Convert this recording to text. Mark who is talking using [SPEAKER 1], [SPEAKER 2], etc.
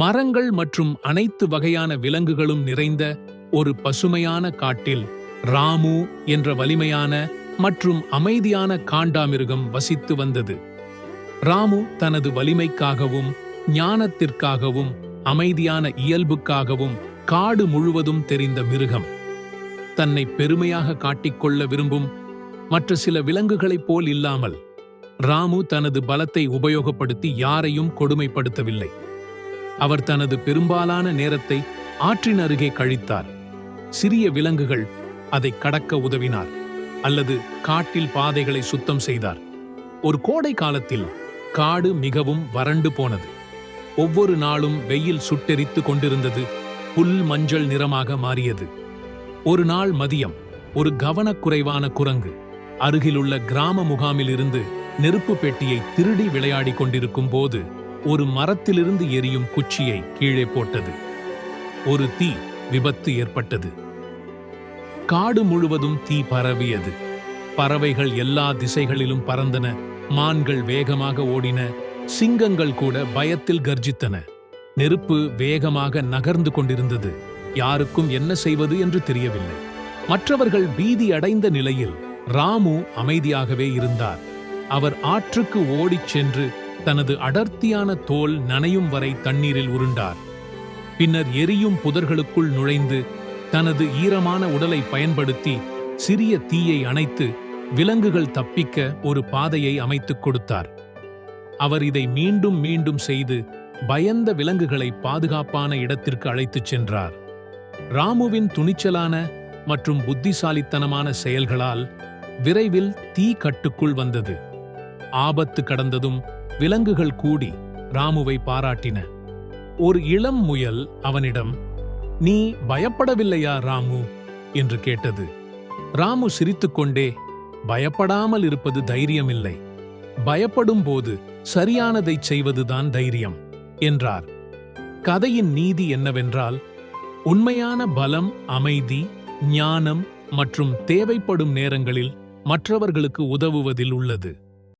[SPEAKER 1] மரங்கள் மற்றும் அனைத்து வகையான விலங்குகளும் நிறைந்த ஒரு பசுமையான காட்டில் ராமு என்ற வலிமையான மற்றும் அமைதியான காண்டாமிருகம் வசித்து வந்தது. ராமு தனது வலிமைக்காகவும் ஞானத்திற்காகவும் அமைதியான இயல்புக்காகவும் காடு முழுவதும் தெரிந்த மிருகம். தன்னை பெருமையாக காட்டிக்கொள்ள விரும்பும் மற்ற சில விலங்குகளைப் போல் இல்லாமல் ராமு தனது பலத்தை உபயோகப்படுத்தி யாரையும் கொடுமைப்படுத்தவில்லை. அவர் தனது பெரும்பாலான நேரத்தை ஆற்றின் அருகே கழித்தார். சிறிய விலங்குகள் அதை கடக்க உதவினார் அல்லது காட்டில் பாதைகளை சுத்தம் செய்தார். ஒரு கோடை காலத்தில் காடு மிகவும் வறண்டு போனது. ஒவ்வொரு நாளும் வெயில் சுட்டெரித்து கொண்டிருந்தது புல் மஞ்சள் நிறமாக மாறியது. ஒரு நாள் மதியம் ஒரு கவனக்குறைவான குரங்கு அருகிலுள்ள கிராம முகாமில் இருந்து நெருப்பு பெட்டியை திருடி விளையாடிக் கொண்டிருக்கும் போது ஒரு மரத்திலிருந்து எரியும் குச்சியை கீழே போட்டது. ஒரு தீ விபத்து ஏற்பட்டது. காடு முழுவதும் தீ பரவியது. பறவைகள் எல்லா திசைகளிலும் பறந்தன. மான்கள் வேகமாக ஓடின. சிங்கங்கள் கூட பயத்தில் கர்ஜித்தன. நெருப்பு வேகமாக நகர்ந்து கொண்டிருந்தது. யாருக்கும் என்ன செய்வது என்று தெரியவில்லை. மற்றவர்கள் பீதி அடைந்த நிலையில் ராமு அமைதியாகவே இருந்தார். அவர் ஆற்றுக்கு ஓடிச் சென்று தனது அடர்த்தியான தோல் நனையும் வரை தண்ணீரில் உருண்டார். பின்னர் எரியும் புதர்களுக்குள் நுழைந்து தனது ஈரமான உடலை பயன்படுத்தி சிறிய தீயை அணைத்து விலங்குகள் தப்பிக்க ஒரு பாதையை அமைத்துக் கொடுத்தார். அவர் இதை மீண்டும் மீண்டும் செய்து பயந்த விலங்குகளை பாதுகாப்பான இடத்திற்கு அழைத்துச் சென்றார். ராமுவின் துணிச்சலான மற்றும் புத்திசாலித்தனமான செயல்களால் விரைவில் தீ கட்டுக்குள் வந்தது. ஆபத்து கடந்ததும் விலங்குகள் கூடி ராமுவை பாராட்டின. ஒரு இளம் முயல் அவனிடம் நீ பயப்படவில்லையா ராமு? என்று கேட்டது. ராமு சிரித்துக்கொண்டே பயப்படாமல் இருப்பது தைரியமில்லை. பயப்படும் போது சரியானதைச் செய்வதுதான் தைரியம் என்றார். கதையின் நீதி என்னவென்றால் உண்மையான பலம் அமைதி ஞானம் மற்றும் தேவைப்படும் நேரங்களில் மற்றவர்களுக்கு உதவுவதில் உள்ளது.